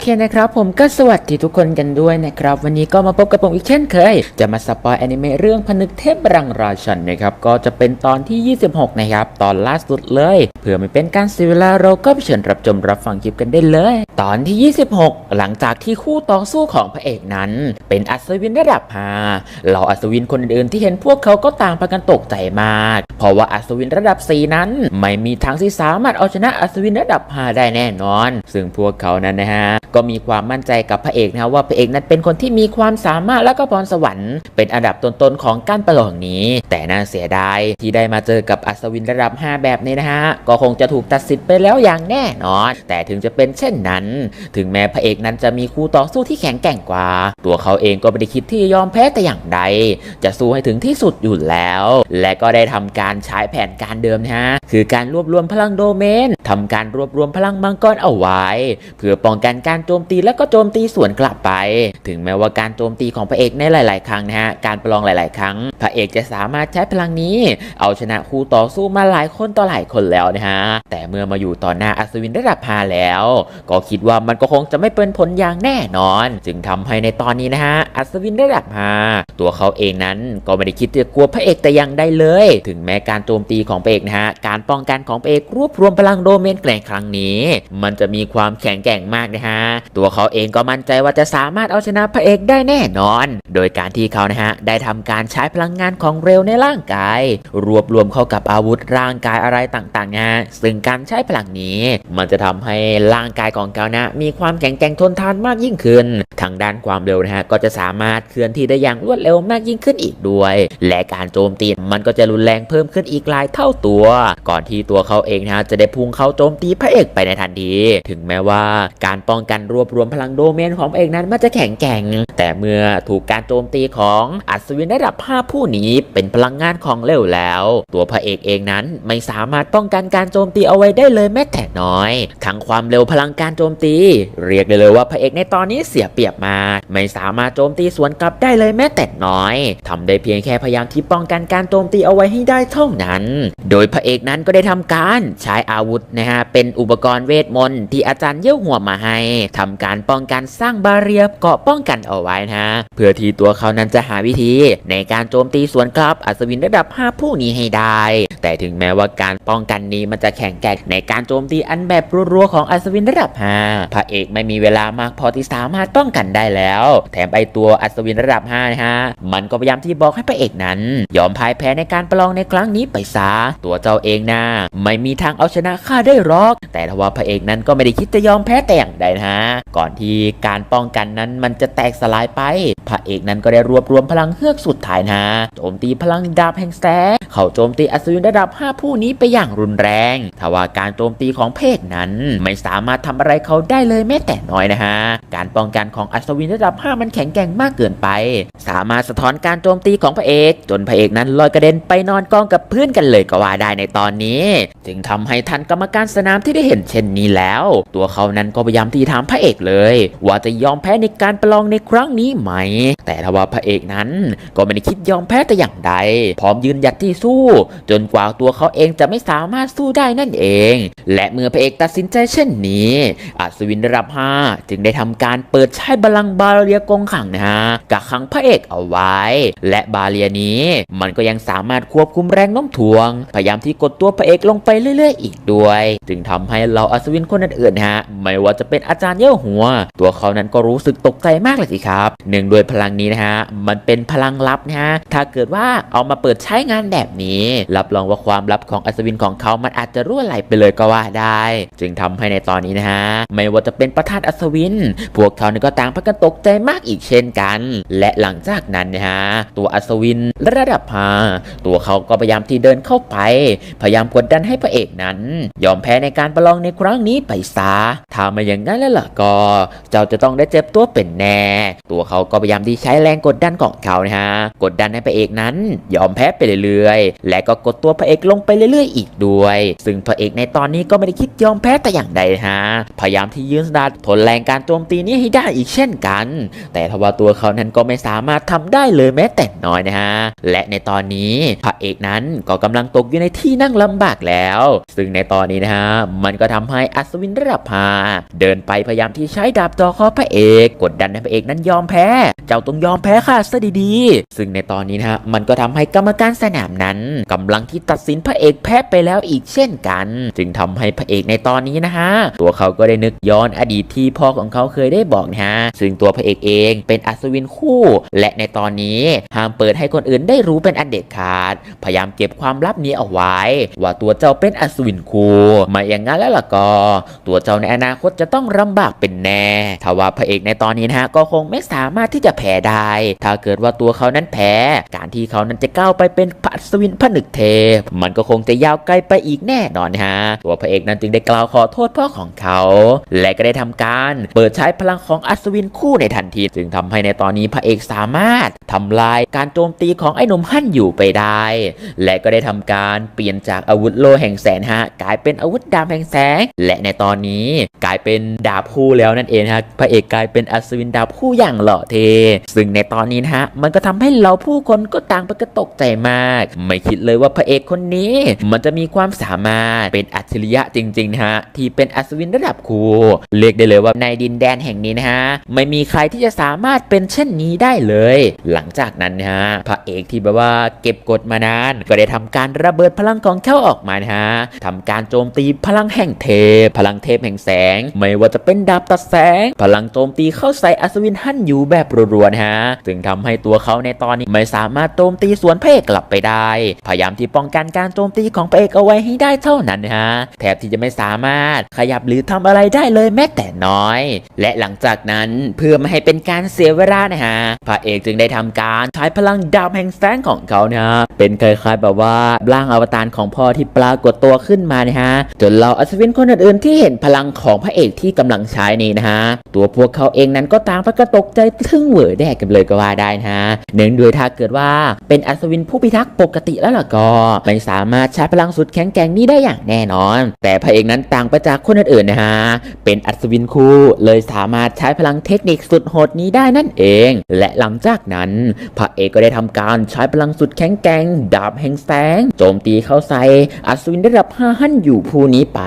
เคนะครับผมก็สวัสดีทุกคนกันด้วยนะครับ วันนี้ก็มาพบกับผมอีกเช่นเคย จะมาสปอยแอนิเมะเรื่องพนึกเทพรังราชันนะครับ ก็จะเป็นตอนที่ 26 นะครับ ตอนล่าสุดเลย เพื่อไม่เป็นการเสียเวลาเราก็ไปเชิญรับชมรับฟังคลิปกันได้เลย ตอนที่ 26 หลังจากที่คู่ต่อสู้ของพระเอกนั้น เป็นอัศวินระดับ5เหล่าอัศวินคนอื่นๆที่เห็นพวกเขาก็ต่างพากันตกใจมาก เพราะว่าอัศวินระดับ 4 นั้น ไม่มีทางที่สามารถเอาชนะอัศวินระดับ5ได้แน่นอน ซึ่งพวกเขานั้นนะฮะก็มีความมั่นใจกับพระเอกนะว่าพระเอกนั้นเป็นคนที่มีความสามารถและก็พรสวรรค์ เป็นอันดับต้นๆของการประลองนี้ แต่น่าเสียดายที่ได้มาเจอกับอัศวินระดับ 5 แบบนี้นะฮะก็คงจะถูกตัดสิทธิ์ไปแล้วอย่างแน่นอน แต่ถึงจะเป็นเช่นนั้น ถึงแม้พระเอกนั้นจะมีคู่ต่อสู้ที่แข็งแกร่งกว่า ตัวเขาเองก็ไม่ได้คิดที่จะยอมแพ้แต่อย่างใด จะสู้ให้ถึงที่สุดอยู่แล้ว และก็ได้ทำการใช้แผนการเดิมนะฮะคือการรวบรวมพลังโดเมนทำการรวบรวมพลังมังกรเอาไว้ เพื่อป้องกันการการโจมตีและก็โจมตีสวนกลับไป ถึงแม้ว่าการโจมตีของพระเอกในหลาย ๆ ครั้งนะฮะการประลองหลาย ๆ ครั้ง พระเอกจะสามารถใช้พลังนี้ เอาชนะคู่ต่อสู้มาหลายคนต่อหลายคนแล้วนะฮะแต่เมื่อมาอยู่ต่อหน้าอัศวินระดับพาแล้ว ก็คิดว่ามันก็คงจะไม่เป็นผลอย่างแน่นอน จึงทำให้ในตอนนี้นะฮะอัศวินระดับพาตัวเขาเองนั้นก็ไม่ได้คิดจะกลัวพระเอกแต่อย่างใดเลย ถึงแม้การโจมตีของพระเอกนะฮะการป้องกันของพระเอกรวบรวมพลังโดเมนแกร่งครั้งนี้ มันจะมีความแข็งแกร่งมากนะฮะตัวเขาเองก็มั่นใจว่าจะสามารถเอาชนะพระเอกได้แน่นอน โดยการที่เขานะฮะได้ทำการใช้พลังงานของเร็วในร่างกาย รวบรวมเข้ากับอาวุธร่างกายอะไรต่างๆนะซึ่งการใช้พลังนี้ มันจะทำให้ร่างกายของเขานะมีความแข็งแกร่งทนทานมากยิ่งขึ้น ทางด้านความเร็วนะฮะก็จะสามารถเคลื่อนที่ได้อย่างรวดเร็วมากยิ่งขึ้นอีกด้วย และการโจมตีมันก็จะรุนแรงเพิ่มขึ้นอีกหลายเท่าตัว ก่อนที่ตัวเขาเองนะจะได้พุ่งเข้าโจมตีพระเอกไปในทันที ถึงแม้ว่าการป้องกันรวบรวมพลังโดเมนของเอกนั้นมันจะแข็งแกร่ง แต่เมื่อถูกการโจมตีของอัศวินระดับ5ผู้นี้เป็นพลังงานของเร็วแล้ว ตัวพระเอกเองนั้นไม่สามารถป้องกันการโจมตีเอาไว้ได้เลยแม้แต่น้อยทั้งความเร็วพลังการโจมตี เรียกได้เลยว่าพระเอกในตอนนี้เสียเปรียบมา ไม่สามารถโจมตีสวนกลับได้เลยแม้แต่น้อยทำได้เพียงแค่พยายามที่ป้องกันการโจมตีเอาไว้ให้ได้เท่านั้น โดยพระเอกนั้นก็ได้ทำการใช้อาวุธนะฮะเป็นอุปกรณ์เวทมนต์ที่อาจารย์เยี่ยวหัวมาให้ทำการป้องกันสร้างบาเรียเกาะป้องกันเอาไว้นะฮะเพื่อที่ตัวเขานั้นจะหาวิธี ในการโจมตีสวนกลับอัศวินระดับ 5 ผู้นี้ให้ได้ แต่ถึงแม้ว่าการป้องกันนี้มันจะแข็งแกร่งในการโจมตีอันแบบรัวๆของอัศวินระดับ 5 พระเอกไม่มีเวลามากพอที่สามารถป้องกันได้แล้ว แถมไอตัวอัศวินระดับ5นะฮะมันก็พยายามที่บอกให้พระเอกนั้น ยอมพ่ายแพ้ในการประลองในครั้งนี้ไปซะตัวเจ้าเองนะไม่มีทางเอาชนะข้าได้หรอก แต่ทว่าพระเอกนั้นก็ไม่ได้คิดจะยอมแพ้แต่อย่างใดนะฮะก่อนที่การป้องกันนั้นมันจะแตกสลายไป พระเอกนั้นก็ได้รวบรวมพลังเฮือกสุดท้ายนะโจมตีพลังดาบแห่งแสงเข้าโจมตีอัศวินระดับ 5 ผู้นี้ไปอย่างรุนแรงทว่าการโจมตีของเพศนั้น ไม่สามารถทำอะไรเขาได้เลยแม้แต่น้อยนะฮะ การป้องกันของอัศวินระดับ 5 มันแข็งแกร่งมากเกินไป สามารถสะท้อนการโจมตีของพระเอก จนพระเอกนั้นลอยกระเด็นไปนอนกองกับพื่อนกันเลยก็ว่าได้ในตอนนี้ จึงทำให้ท่านกรรมการสนามที่ได้เห็นเช่นนี้แล้ว ตัวเขานั้นก็พยายามที่ถามพระเอกเลย ว่าจะยอมแพ้ในการประลองในครั้งนี้ไหม แต่ทว่าพระเอกนั้นก็ไม่ได้คิดยอมแพ้แต่อย่างใด พร้อมยืนหยัดที่สู้ จนกว่าตัวเขาเองจะไม่สามารถสู้ได้นั่นเอง และเมื่อพระเอกตัดสินใจเช่นนี้ อัศวินระดับ 5 จึงได้ทำการเปิดใช้บาลังบาเรียกงขังนะฮะกักขังพระเอกเอาไว้ และบาเรียนี้ มันก็ยังสามารถควบคุมแรงโน้มถ่วง พยายามที่กดตัวพระเอกลงไปเรื่อย ๆ อีกด้วย จึงทำให้เราอัศวินคนอื่นๆนะฮะ ไม่ว่าจะเป็นอาจารย์เย่อหัว ตัวเขานั้นก็รู้สึกตกใจมากเลยสิครับหนึ่งด้วยพลังนี้นะฮะมันเป็นพลังลับนะฮะถ้าเกิดว่าเอามาเปิดใช้งานแบบนี้ รับรองว่าความลับของอัศวินของเขามันอาจจะรั่วไหลไปเลยก็ว่าได้ จึงทำให้ในตอนนี้นะฮะ ไม่ว่าจะเป็นประธานอัศวิน พวกเขาเนี่ยก็ต่างพากันตกใจมากอีกเช่นกัน และหลังจากนั้นนะฮะ ตัวอัศวินระดับพาตัวเขาก็พยายามที่เดินเข้าไป พยายามกดดันให้พระเอกนั้น ยอมแพ้ในการประลองในครั้งนี้ไปซะถ้าไม่อย่างนั้นแล้วล่ะก็ เจ้าจะต้องได้เจ็บตัวเป็นแน่ ตัวเขาก็พยายามที่ใช้แรงกดดันของเขานะฮะ กดดันให้พระเอกนั้น ยอมแพ้ไปเรื่อยๆ และก็กดตัวพระเอกลงไปเรื่อยๆ อีกด้วย ซึ่งพระเอกในตอนนี้ก็ไม่ได้คิดยอมแพ้แต่อย่างใดฮะ พยายามที่ยืนสดัดทนแรงการโจมตีนี้ให้ได้อีกเช่นกัน แต่ทว่าตัวเขานั้นก็ไม่สามารถทำได้เลยแม้แต่น้อยนะฮะ และในตอนนี้พระเอกนั้นก็กำลังตกอยู่ในที่นั่งลำบากแล้ว ซึ่งในตอนนี้นะฮะ มันก็ทำให้อัศวินระดับหาเดินไปพยายามที่ใช้ดาบจอคอพระเอก กดดันให้พระเอกนั้นยอมแพ้ เจ้าต้องยอมแพ้ข้าซะดีๆ ซึ่งในตอนนี้นะฮะ มันก็ทำให้กรรมการสนามนั้นกำลังที่ตัดสินพระเอกแพ้ไปแล้วอีกเช่นกัน จึงทำให้พระเอกในตอนนี้นะฮะตัวเขาก็ได้นึกย้อนอดีตที่พ่อของเขาเคยได้บอกนะฮะซึ่งตัวพระเอกเองเป็นอัศวินคู่ และในตอนนี้ห้ามเปิดให้คนอื่นได้รู้เป็นอันเด็ดขาด พยายามเก็บความลับนี้เอาไว้ ว่าตัวเจ้าเป็นอัศวินคู่ไม่อย่างนั้นแล้วล่ะก็ ตัวเจ้าในอนาคตจะต้องลำบากเป็นแน่ถ้าว่าพระเอกในตอนนี้นะฮะก็คงไม่สามารถที่จะแพ้ได้ ถ้าเกิดว่าตัวเขานั้นแพ้ การที่เขานั้นจะก้าวไปเป็นพระอัศวินผนึกเทพมันก็คงจะยาวไกลไปอีกแน่นอนฮะ ตัวพระเอกนั้นจึงได้กล่าวขอโทษพ่อของเขา และก็ได้ทำการเปิดใช้พลังของอัศวินคู่ในทันที จึงทำให้ในตอนนี้พระเอกสามารถทำลายการโจมตีของไอ้หนุ่มฮั่นอยู่ไปได้ และก็ได้ทำการเปลี่ยนจากอาวุธโลแห่งแสนฮะกลายเป็นอาวุธดาบแห่งแสง และในตอนนี้กลายเป็นดาบคู่แล้วนั่นเองฮะพระเอกกลายเป็นอัศวินดาบคู่อย่างหล่อเท ซึ่งในตอนนี้นะฮะมันก็ทำให้เราผู้คนก็ต่างไปกระตกใจมาก ไม่คิดเลยว่าพระเอกคนนี้ มันจะมีความสามารถเป็นอัจฉริยะจริงๆนะฮะที่เป็นอัศวินระดับครูเรียกได้เลยว่าในดินแดนแห่งนี้นะฮะไม่มีใครที่จะสามารถเป็นเช่นนี้ได้เลย หลังจากนั้นนะฮะพระเอกที่แบบว่าเก็บกดมานาน ก็ได้ทำการระเบิดพลังของเขาออกมานะฮะทำการโจมตีพลังแห่งเทพ พลังเทพแห่งแสง ไม่ว่าจะเป็นดาบตัดแสง พลังโจมตีเข้าใส่อัศวินฮั่นอยู่แบบรัวๆนะฮะซึ่งทำให้ตัวเขาในตอนนี้ไม่สามารถโจมตีสวนพระเอกกลับไปได้ พยายามที่ป้องกันการโจมตีของพระเอกเอาไว้ให้ได้เท่านั้นนะฮะแทบที่จะไม่สามารถขยับหรือทำอะไรได้เลยแม้แต่น้อย และหลังจากนั้นเพื่อไม่ให้เป็นการเสียเวลานะฮะพระเอกจึงได้ทำการใช้พลังดาบแห่งแสงของเขานะฮะเป็นคล้ายๆแบบว่าร่างอวตารของพ่อที่ปรากฏตัวขึ้นมานะฮะจนเราอัศวินคนอื่นๆที่เห็นพลังของพระเอกที่กำลังใช้นี้นะฮะตัวพวกเขาเองนั้นก็ต่างพากันตกใจทึ่งเหวอแดกกันเลยก็ว่าได้นะฮะเนื่องด้วยถ้าเกิดว่าเป็นอัศวินผู้พิทักษ์ปกติแล้วล่ะก็ไม่สามารถใช้พลังสุดแข็งแกร่งนี้ได้อย่างแน่นอน แต่พระเอกนั้นต่างไปจากคนอื่นๆนะฮะ เป็นอัศวินคู่เลยสามารถใช้พลังเทคนิคสุดโหดนี้ได้นั่นเอง และหลังจากนั้น พระเอกก็ได้ทำการใช้พลังสุดแข็งแกร่งดาบแห่งแสงโจมตีเข้าใส่อัศวินระดับห้าหันอยู่ผู้นี้ไป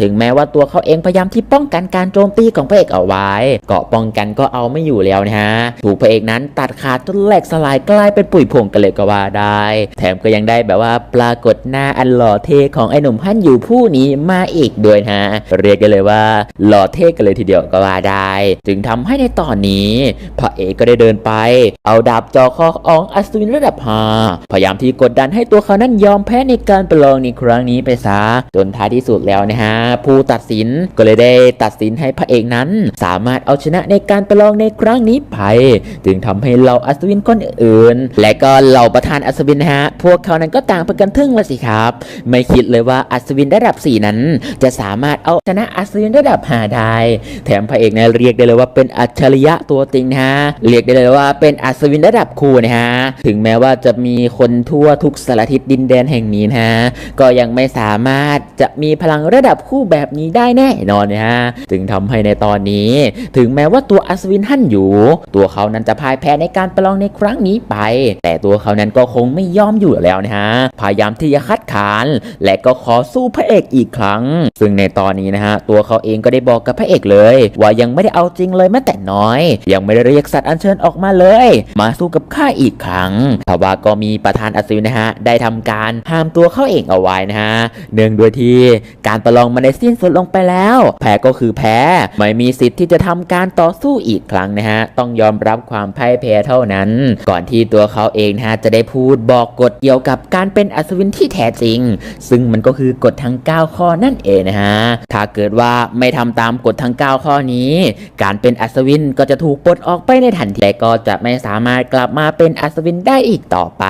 ถึงแม้ว่าตัวเขาเองพยายามที่ป้องกันการโจมตีของพระเอกเอาไว้เกาะป้องกันก็เอาไม่อยู่แล้วนะฮะ ถูกพระเอกนั้นตัดขาดจนแหลกสลายกลายเป็นปุ๋ยผงกันเลยก็ว่าได้ แถมก็ยังได้แบบว่าปรากฏหน้าอันหล่อเท่ของไอ้หนุ่มฮั่นอยู่ผู้นี้มาอีกด้วยนะฮะเรียกกันเลยว่า หล่อเท่กันเลยทีเดียวก็ว่าได้ จึงทำให้ในตอนนี้พระเอกก็ได้เดินไป เอาดาบจอคอของอัศวินระดับหาพยายามที่กดดันให้ตัวเขานั้นยอมแพ้ในการประลองในครั้งนี้ไปซะจนท้ายที่สุดแล้วนะฮะผู้ตัดสินก็เลยได้ตัดสินให้พระเอกนั้น สามารถเอาชนะในการประลองในครั้งนี้ไป จึงทำให้เหล่าอัศวินคนอื่น และก็เหล่าประธานอัศวินฮะพวกเขานั้นก็ต่างพากันทึ่งละสิครับ ไม่คิดเลยว่าอัศวินระดับ 4 นั้น จะสามารถเอาชนะอัศวินระดับ 5 ได้ แถมพระเอกเนี่ยเรียกได้เลยว่าเป็นอัจฉริยะตัวจริงนะฮะเรียกได้เลยว่าเป็นอัศวินระดับคู่นะฮะถึงแม้ว่าจะมีคนทั่วทุกสารทิศดินแดนแห่งนี้นะฮะก็ยังไม่สามารถจะมีพลังระดับคู่แบบนี้ได้แน่นอนนะฮะจึงทำให้ในตอนนี้ ถึงแม้ว่าตัวอัศวินหั่นอยู่ ตัวเขานั้นจะพ่ายแพ้ในการประลองในครั้งนี้ไป แต่ตัวเขานั้นก็คงไม่ยอมอยู่แล้วนะฮะพยายามที่จะคัดค้าน และก็ขอสู้พระเอกอีกครั้ง ซึ่งในตอนนี้นะฮะตัวเขาเองก็ได้บอกกับพระเอกเลย ว่ายังไม่ได้เอาจริงเลยแม้แต่น้อย ยังไม่ได้เรียกสัตว์อัญเชิญออกมาเลย มาสู้กับข้าอีกครั้งแต่ว่าก็มีประธานอัศวินนะฮะได้ทำการห้ามตัวเขาเองเอาไว้นะฮะเนื่องด้วยที่การประลองมันได้สิ้นสุดลงไปแล้ว แพ้ก็คือแพ้ไม่มีสิทธิ์ที่จะทำการต่อสู้อีกครั้งนะฮะต้องยอมรับความพ่ายแพ้เท่านั้น ก่อนที่ตัวเขาเองนะฮะจะได้พูดบอกกฎเกี่ยวกับการเป็นอศวินที่แท้จริง ซึ่งมันก็คือกฎทั้ง 9 ข้อนั่นเองนะฮะ ถ้าเกิดว่าไม่ทำตามกฎทั้ง 9 ข้อนี้ การเป็นอัศวินก็จะถูกปลดออกไปในทันทีและก็จะไม่สามารถกลับมาเป็นอัศวินได้อีกต่อไป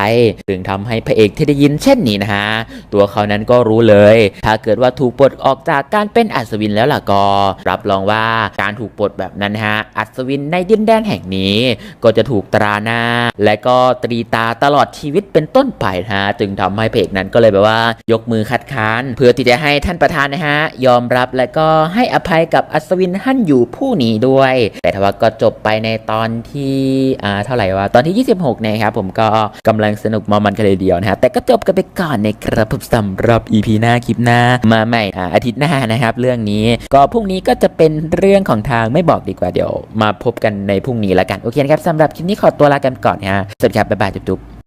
ซึ่งทำให้พระเอกที่ได้ยินเช่นนี้นะฮะ ตัวเขานั้นก็รู้เลย ถ้าเกิดว่าถูกปลดออกจากการเป็นอัศวินแล้วล่ะก็ รับรองว่าการถูกปลดแบบนั้นฮะ อัศวินในดินแดนแห่งนี้ ก็จะถูกตราหน้า และก็ตรีตาตลอดชีวิตเป็นต้นไปนะฮะ จึงทำำให้เอกนั้นก็เลยแบบว่ายกมือคัดค้าน เพื่อที่จะให้ท่านประธานนะฮะ ยอมรับและก็ให้อภัยกับอัศวินฮั่นอยู่ผู้นี้ด้วย แต่ทว่าก็จบไปในตอนที่อ่าเท่าไหร่วะตอนที่ 26นะครับผมก็กำลังสนุกมอมันกันเลยเดียวนะฮะแต่ก็จบกันไปก่อนนะครับผมสำหรับ EP หน้าคลิปหน้ามาใหม่อ่าอาทิตย์หน้านะครับ เรื่องนี้ก็พรุ่งนี้ก็จะเป็นเรื่องของทางไม่บอกดีกว่าเดี๋ยว มาพบกันในพรุ่งนี้แล้วกันโอเคนะครับสำหรับคลิปนี้ขอตัวลากันก่อนนะฮะสวัสดีครับบ๊ายบายจุ๊บๆ